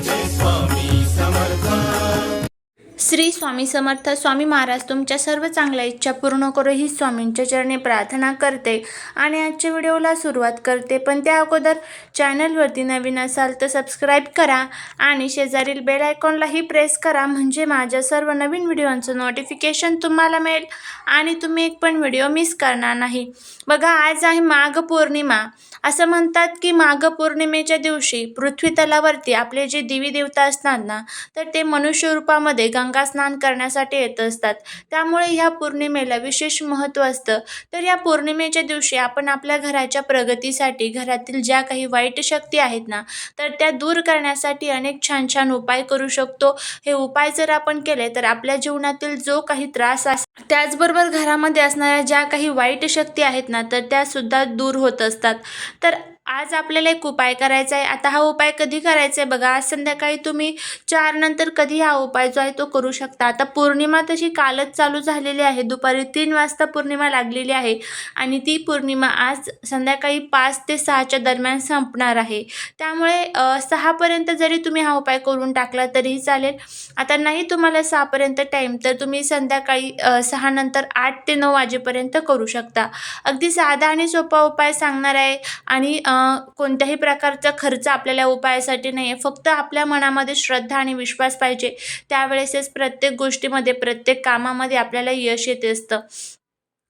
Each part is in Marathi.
this one. श्री स्वामी समर्थ स्वामी महाराज तुमच्या सर्व चांगल्या इच्छा पूर्ण करू ही स्वामींच्या चरणी प्रार्थना करते आणि आजच्या व्हिडिओला सुरुवात करते. पण त्या अगोदर चॅनलवरती नवीन असाल तर सबस्क्राईब करा आणि शेजारील बेल आयकॉनलाही प्रेस करा. म्हणजे माझ्या सर्व नवीन व्हिडिओंचं नोटिफिकेशन तुम्हाला मिळेल आणि तुम्ही एक पण व्हिडिओ मिस करणार नाही. बघा आज आहे माघ पौर्णिमा. असं म्हणतात की माघ पौर्णिमेच्या दिवशी पृथ्वी तलावरती आपले जे देवी देवता असतात ना तर ते मनुष्य रूपामध्ये गंगा स्नान करण्यासाठी येत असतात. त्यामुळे ह्या पौर्णिमेला विशेष महत्त्व असतं. तर या पौर्णिमेच्या दिवशी आपण आपल्या घराच्या प्रगतीसाठी घरातील ज्या काही वाईट शक्ती आहेत ना तर त्या दूर करण्यासाठी अनेक छान छान उपाय करू शकतो. हे उपाय जर आपण केले तर आपल्या जीवनातील जो काही त्रास अस त्याचबरोबर घरामध्ये असणाऱ्या ज्या काही वाईट शक्ती आहेत ना तर त्यासुद्धा दूर होत असतात. तर आज आपल्याला एक उपाय करायचा आहे. आता हा उपाय कधी करायचा आहे बघा. आज संध्याकाळी तुम्ही चार नंतर कधी हा उपाय जो आहे तो करू शकता. आता पौर्णिमा तशी कालच चालू झालेली आहे. दुपारी तीन वाजता पौर्णिमा लागलेली आहे आणि ती पौर्णिमा आज संध्याकाळी पाच ते सहाच्या दरम्यान संपणार आहे. त्यामुळे सहापर्यंत जरी तुम्ही हा उपाय करून टाकला तरीही चालेल. आता नाही तुम्हाला सहापर्यंत टाईम तर तुम्ही संध्याकाळी सहा नंतर आठ ते नऊ वाजेपर्यंत करू शकता. अगदी साधा आणि सोपा उपाय सांगणार आहे. आणि कोणत्याही प्रकारचा खर्च आपल्याला उपायासाठी नाही आहे फक्त आपल्या मनामध्ये श्रद्धा आणि विश्वास पाहिजे. त्यावेळेसच प्रत्येक गोष्टीमध्ये प्रत्येक कामामध्ये आपल्याला यश येत असतं.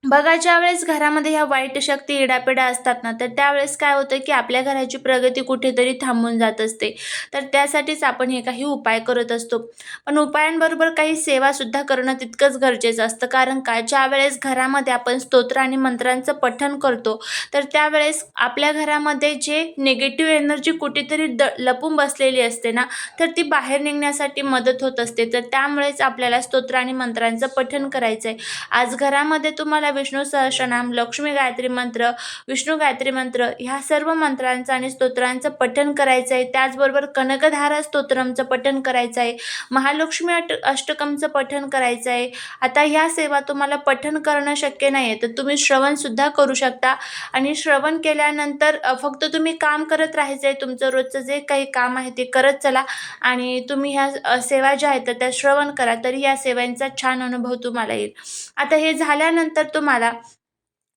बघा ज्या वेळेस घरामध्ये ह्या वाईट शक्ती इडापिडा असतात ना तर त्यावेळेस काय होतं की आपल्या घराची प्रगती कुठेतरी थांबून जात असते. तर त्यासाठीच आपण हे काही उपाय करत असतो. पण उपायांबरोबर काही सेवासुद्धा करणं तितकंच गरजेचं असतं. कारण काय ज्या वेळेस घरामध्ये आपण स्तोत्र आणि मंत्रांचं पठण करतो तर त्यावेळेस आपल्या घरामध्ये जे निगेटिव्ह एनर्जी कुठेतरी द लपून बसलेली असते ना तर ती बाहेर निघण्यासाठी मदत होत असते. तर त्यामुळेच आपल्याला स्तोत्र आणि मंत्रांचं पठण करायचं आहे आज घरामध्ये तुम्हाला विष्णू सहस्रनाम लक्ष्मी गायत्री मंत्र विष्णू गायत्री मंत्र ह्या सर्व मंत्रांचं आणि स्तोत्रांचं पठण करायचं आहे. त्याचबरोबर कनकधारा स्तोत्रमचं पठण करायचं आहे. महालक्ष्मी अट अष्टकमचं पठण करायचं आहे. आता ह्या सेवा तुम्हाला पठण करणं शक्य नाही आहे तर तुम्ही श्रवणसुद्धा करू शकता. आणि श्रवण केल्यानंतर फक्त तुम्ही काम करत राहायचं आहे तुमचं रोजचं जे काही काम आहे ते करत चला. आणि तुम्ही ह्या सेवा ज्या आहेत तर त्या श्रवण करा. तरी या सेवांचा छान अनुभव तुम्हाला येईल. आता हे झाल्यानंतर तुम्हाला.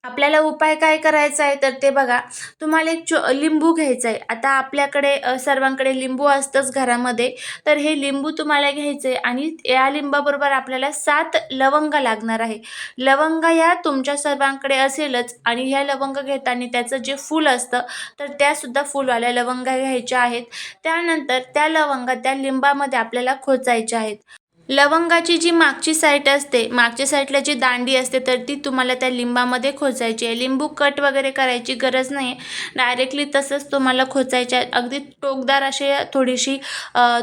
आपल्याला उपाय काय करायचा आहे तर ते बघा. तुम्हाला एक चो लिंबू घ्यायचं आहे. आता आपल्याकडे सर्वांकडे लिंबू असतंच घरामध्ये. तर हे लिंबू तुम्हाला घ्यायचं आहे आणि या लिंबाबरोबर आपल्याला सात लवंग लागणार आहे. लवंग या तुमच्या सर्वांकडे असेलच आणि ह्या लवंग घेताना त्याचं जे फूल असतं तर त्यासुद्धा फुलवाल्या लवंगा घ्यायच्या आहेत. त्यानंतर त्या लवंगा त्या लिंबामध्ये आपल्याला खोचायच्या आहेत. लवंगाची जी मागची साईट असते मागच्या साईडला जी दांडी असते तर ती तुम्हाला त्या लिंबामध्ये खोचायची आहे. लिंबू कट वगैरे करायची गरज नाही आहे डायरेक्टली तसंच तुम्हाला खोचायचे आहे. अगदी टोकदार असे थोडीशी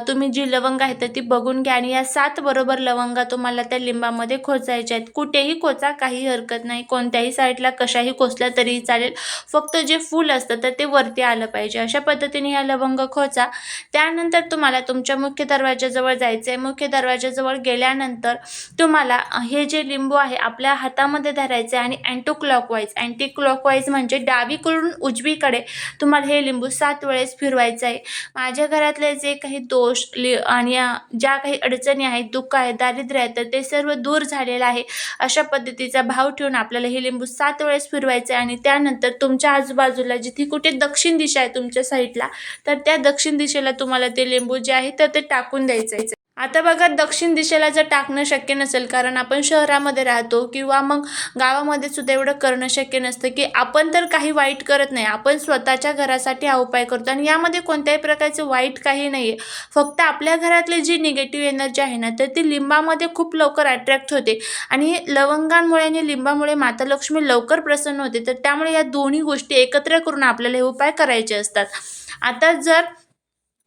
तुम्ही जी लवंग आहे तर ती बघून घ्या. आणि या सात बरोबर लवंगा तुम्हाला त्या लिंबामध्ये खोचायच्या आहेत. कुठेही खोचा काही हरकत नाही. कोणत्याही साईडला कशाही खोचल्या तरीही चालेल. फक्त जे फूल असतं तर ते वरती आलं पाहिजे. अशा पद्धतीने ह्या लवंग खोचा. त्यानंतर तुम्हाला तुमच्या मुख्य दरवाज्याजवळ जायचं आहे मुख्य दरवाज्याजवळ गेल्यानंतर तुम्हाला हे जे लिंबू आहे आपल्या हातामध्ये धरायचं आहे आणि अँटो क्लॉकवाईज अँटी क्लॉकवाईज म्हणजे डावीकडून उजवीकडे तुम्हाला हे लिंबू सात वेळेस फिरवायचं आहे माझ्या घरातले जे काही दोष लि आणि ज्या काही अडचणी आहेत दुःख आहे दारिद्र्य आहे तर ते सर्व दूर झालेलं आहे. अशा पद्धतीचा भाव ठेवून आपल्याला हे लिंबू सात वेळेस फिरवायचं आहे आणि त्यानंतर तुमच्या आजूबाजूला जिथे कुठे दक्षिण दिशा आहे तुमच्या साईडला तर त्या दक्षिण दिशेला तुम्हाला ते लिंबू जे आहे तर ते टाकून द्यायचं आहे. आता बघा दक्षिण दिशेला जर टाकणं शक्य नसेल कारण आपण शहरामध्ये राहतो किंवा मग गावामध्ये सुद्धा एवढं करणं शक्य नसतं की आपण तर काही वाईट करत नाही आपण स्वतःच्या घरासाठी हा उपाय करतो. आणि यामध्ये कोणत्याही प्रकारचं वाईट काही नाही आहे फक्त आपल्या घरातली जी निगेटिव्ह एनर्जी आहे ना तर ती लिंबामध्ये खूप लवकर अट्रॅक्ट होते. आणि लवंगांमुळे आणि लिंबामुळे माता लक्ष्मी लवकर प्रसन्न होते. तर त्यामुळे या दोन्ही गोष्टी एकत्र करून आपल्याला हे उपाय करायचे असतात. आता जर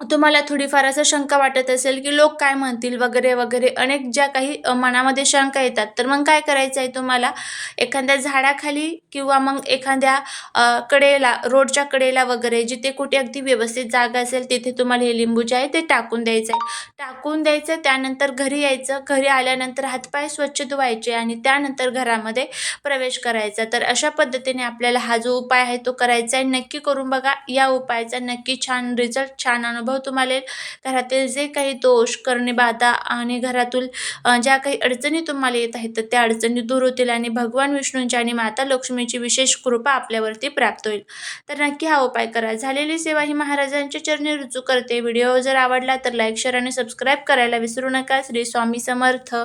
तुम्हाला थोडीफार असं शंका वाटत असेल की लोक काय म्हणतील वगैरे वगैरे अनेक ज्या काही मनामध्ये शंका येतात तर मग काय करायचं आहे तुम्हाला? एखाद्या झाडाखाली किंवा मग एखाद्या कडेला रोडच्या कडेला वगैरे जिथे कुठे अगदी व्यवस्थित जागा असेल तिथे तुम्हाला हे लिंबू जे आहे ते टाकून द्यायचं आहे. टाकून द्यायचं त्यानंतर घरी यायचं घरी आल्यानंतर हातपाय स्वच्छ धुवायचे आणि त्यानंतर घरामध्ये प्रवेश करायचा. तर अशा पद्धतीने आपल्याला हा जो उपाय आहे तो करायचा आहे. नक्की करून बघा या उपायाचा नक्की छान रिझल्ट छान अनुभव अनुभव तुम्हाला येईल घरातील जे काही दोष करणे बाधा आणि घरातील ज्या काही अडचणी तुम्हाला येत आहेत तर त्या अडचणी दूर होतील आणि भगवान विष्णूंची आणि माता लक्ष्मीची विशेष कृपा आपल्यावरती प्राप्त होईल. तर नक्की हा उपाय करा. झालेली सेवा ही महाराजांच्या चरणी रुजू करते. व्हिडिओ जर आवडला तर लाईक शेअर आणि सबस्क्राईब करायला विसरू नका. श्री स्वामी समर्थ.